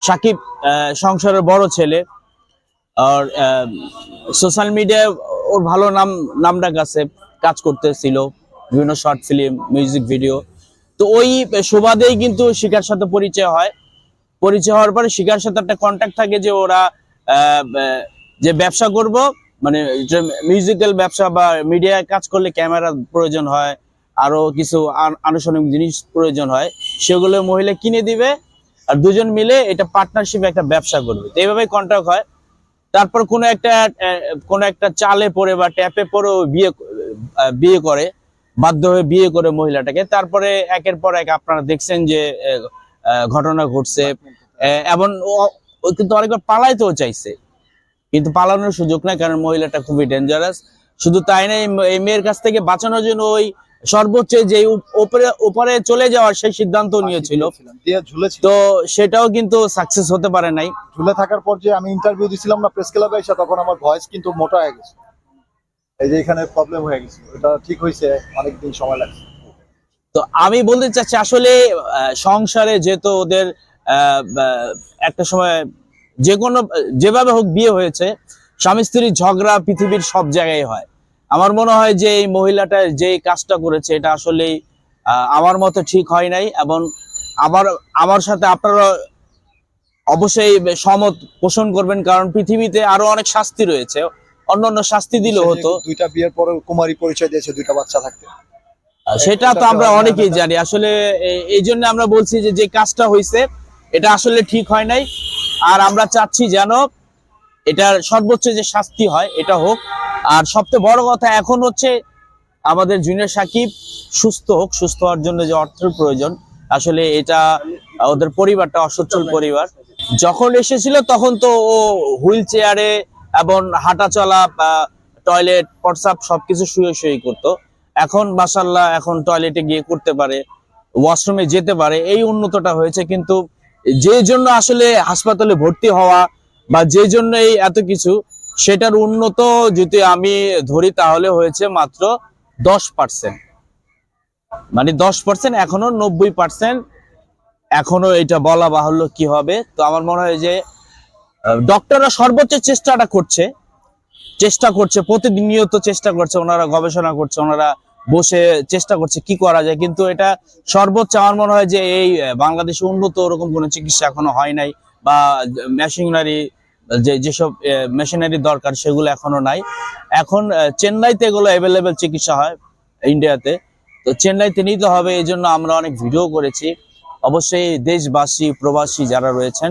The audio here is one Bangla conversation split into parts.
সাকিব সংসারের বড় ছেলে। আর সোশ্যাল মিডিয়ায় ওর ভালো নাম, নামডাক আছে, কাজ করতেছিল, বিভিন্ন শর্ট ফিল্ম মিউজিক ভিডিও তো ওই সুবাদেই কিন্তু শিকার সাথে পরিচয় হয়। পরিচয় হওয়ার পরে শিকার সাথে একটা কন্ট্যাক্ট থাকে যে ওরা যে ব্যবসা করব মানে মিউজিক্যাল ব্যবসা বা মিডিয়ায় কাজ করলে ক্যামেরা প্রয়োজন হয়, আরও কিছু আন- আনুষঙ্গিক জিনিস প্রয়োজন হয়, সেগুলো মহিলা কিনে দিবে। আর দুজন মিলে এটা পার্টনারশিপ একটা ব্যবসা করবে। তো এইভাবেই কন্ট্যাক্ট হয়। তারপর কোনো একটা কোনো একটা চালে পড়ে বা ট্যাপে পড়ে বিয়ে বিয়ে করে, বাধ্য হয়ে বিয়ে করে মহিলাটাকে। তারপরে একের পর এক আপনারা দেখছেন যে ঘটনা ঘটছে। ও কিন্তু অনেকবার পালাইতেও চাইছে। কিন্তু পালানোর সুযোগ নাই, কারণ মহিলাটা খুবই ডেঞ্জারাস শুধু তাই না এই মেয়ের কাছ থেকে বাঁচানোর জন্য ওই সর্বোচ্চ যে উপ- উপরে উপরে চলে যাওয়ার সেই সিদ্ধান্ত নিয়েছিল। ঝুলেছিল। তো সেটাও কিন্তু সাকসেস হতে পারে নাই। ঝুলে থাকার পর যে আমি ইন্টারভিউ দিছিলাম না প্রেস ক্লাবে এসে তখন আমার ভয়েস কিন্তু মোটা হয়ে গেছে। এই যে এখানে প্রবলেম হয়ে গেছে। এটা ঠিক হয়েছে অনেকদিন সময় লাগছে। তো আমি বলতে চাচ্ছি আসলে সংসারে যেহেতু ওদের একটা সময় যে কোনো যেভাবে হোক বিয়ে হয়েছে স্বামী স্ত্রীর ঝগড়া পৃথিবীর সব জায়গায় হয়। আমার মনে হয় যে এই মহিলাটা যে কাজটা করেছে এটা আসলে আমার মতে ঠিক হয় নাই এবং আমার আমার সাথে আপনারা অবশ্যই সমত পোষণ করবেন কারণ পৃথিবীতে আরও অনেক শাস্তি রয়েছে। অন্য অন্য শাস্তি দিলেও হতো। দুইটা বিয়ের পরে কুমারী পরিচয় দিয়েছে দুইটা বাচ্চা থাকতে। সেটা তো আমরা অনেকেই জানি। আসলে এই জন্য আমরা বলছি যে যে কাজটা হয়েছে এটা আসলে ঠিক হয় নাই। আর আমরা চাচ্ছি যেন এটার সর্বোচ্চ যে শাস্তি হয় এটা হোক। আর সবচেয়ে বড় কথা এখন হচ্ছে আমাদের জুনিয়র সাকিব সুস্থ হোক, সুস্থ হওয়ার জন্য যে অর্থের প্রয়োজন, আসলে এটা ওদের পরিবারটা অসচ্ছল পরিবার। যখন এসেছিল তখন তো ও হুইল চেয়ারে এবং হাঁটা চলা টয়লেট প্রসাব সবকিছু শুয়ে শুয়ে করতো। এখন মাসাল্লাহ এখন টয়লেটে গিয়ে করতে পারে, ওয়াশরুমে যেতে পারে, এই উন্নতটা হয়েছে। কিন্তু যে জন্য আসলে হাসপাতালে ভর্তি হওয়া বা যে জন্য এই এত কিছু সেটার উন্নত যদি আমি ধরি তাহলে হয়েছে মাত্র দশ পার্সেন্ট মানে দশ পার্সেন্ট এখনও, নব্বই পার্সেন্ট এখনও এটা বলা বাহুল্য কি হবে? তো আমার মনে হয় যে ডক্টররা সর্বোচ্চ চেষ্টাটা করছে, চেষ্টা করছে, প্রতিনিয়ত চেষ্টা করছে, ওনারা গবেষণা করছে, ওনারা বসে চেষ্টা করছে কি করা যায়। কিন্তু এটা সর্বোচ্চ আমার মনে হয় যে এই বাংলাদেশে উন্নত ওরকম কোনো চিকিৎসা এখনও হয় নাই বা মেশিনারি যে যেসব মেশিনারি দরকার সেগুলো এখনও নাই। এখন চেন্নাইতে এগুলো অ্যাভেলেবেল চিকিৎসা হয় ইন্ডিয়াতে। তো চেন্নাইতে নিতে হবে এই জন্য আমরা অনেক ভিডিও করেছি। অবশ্যই দেশবাসী, প্রবাসী যারা রয়েছেন,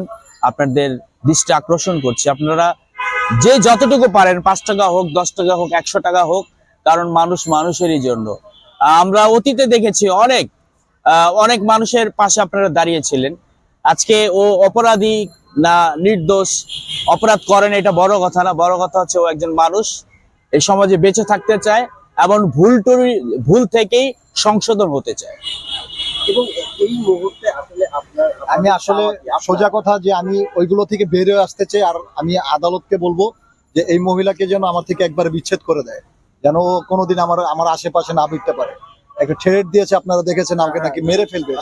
আপনাদের দৃষ্টি আকর্ষণ করছি। আপনারা যে যতটুকু পারেন, পাঁচ টাকা হোক, দশ টাকা হোক, একশো টাকা হোক, কারণ মানুষ মানুষেরই জন্য। আমরা অতীতে দেখেছি অনেক অনেক মানুষের পাশে আপনারা দাঁড়িয়েছিলেন। আজকে ও অপরাধী না নির্দোষ অপরাধ করেন এটা বড় কথা না। বড় কথা হচ্ছে ও একজন মানুষ। এই সমাজে বেঁচে থাকতে চায় এবং ভুল টুরি- ভুল থেকেই সংশোধন হতে চায়। এবং এই মুহূর্তে আসলে আপনার আমি আসলে সোজা কথা যে আমি ওইগুলো থেকে বের হয়ে আসতে চাই আর আমি আদালতকে বলব যে এই মহিলাকে যেন আমার থেকে একবার বিচ্ছেদ করে দেয় যেন ও কোনোদিন আমার আমার আশেপাশে না বিকতে পারে। একটা থ্রেড দিয়েছে আপনারা দেখেছেন আমাকে নাকি মেরে ফেলবে।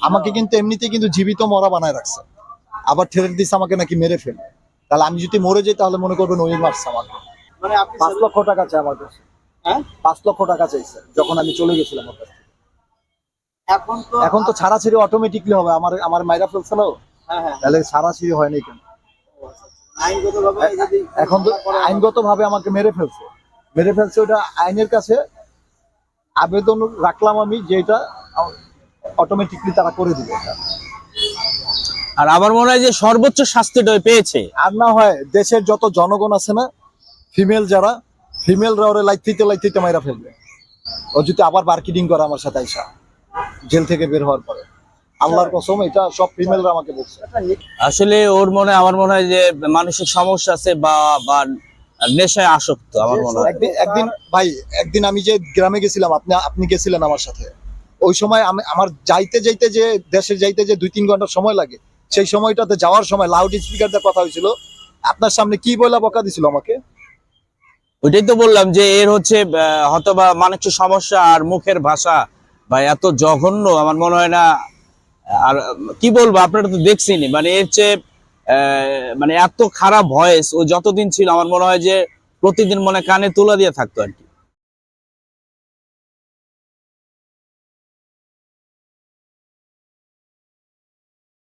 আমাকে কিন্তু এমনিতে কিন্তু জীবিত মরা বানায় রাখছে। আবার ঠেলে দিচ্ছে আমাকে নাকি মেরে ফেলবে তাহলে আমি যদি মরে যাই তাহলে মনে করবেন ওই মারছে আমাকে মানে পাঁচ লক্ষ টাকা চাই আমার কাছে হ্যাঁ? পাঁচ লক্ষ টাকা চাইছে যখন আমি চলে গেছিলাম ওর কাছে। এখন তো এখন তো ছাড়াছাড়ি অটোমেটিকলি হবে আমার আমার মাইরা ফেলছে না ও? হ্যাঁ হ্যাঁ তাহলে ছাড়াছাড়ি হয়নি কেন এখন তো আইনগত ভাবে আমাকে মেরে ফেলছে মেরে ফেলছে ওটা আইনের কাছে আবেদন রাখলাম আমি যে এটা অটোমেটিকলি তারা করে দিবে এটা। আর আমার মনে হয় যে সর্বোচ্চ শাস্তিটা পেয়েছে। আর না হয় দেশের যত জনগণ আছে না ফিমেল যারা ফিমেলরা ওরা লাইথিতে লাইথিতে মাইরা ফেলবে। ও যদি আবার মার্কেটিং করে আমার সাথে আইসা জেল থেকে বের হওয়ার পরে। আল্লাহর কসম এটা সব ফিমেলরা আমাকে বলছে। আসলে ওর মনে আমার মনে হয় যে মানসিক সমস্যা আছে বা বা নেশায় আসক্ত আমার মনে হয়। একদিন একদিন ভাই একদিন আমি যে গ্রামে গেছিলাম আপনি আপনি গেছিলেন আমার সাথে। ওই সময় আমি আমার যাইতে যাইতে যে দেশে যাইতে যে দুই তিন ঘণ্টা সময় লাগে সেই সময়টাতে যাওয়ার সময় লাউড স্পিকার দিয়ে কথা হয়েছিল। আপনার সামনে কি বলে বকা দিছিল আমাকে? ওইটাই তো বললাম যে এর হচ্ছে হয়তোবা মানসিক সমস্যা আর মুখের ভাষা বা এত জঘন্য আমার মনে হয় না। আর কি বলব, আপনারা তো দেখছেনই। মানে এর চেয়ে মানে এত খারাপ ভয়েস ও যতদিন ছিল, আমার মনে হয় যে প্রতিদিন মনে কানে তুলা দিয়ে থাকতো আর কি।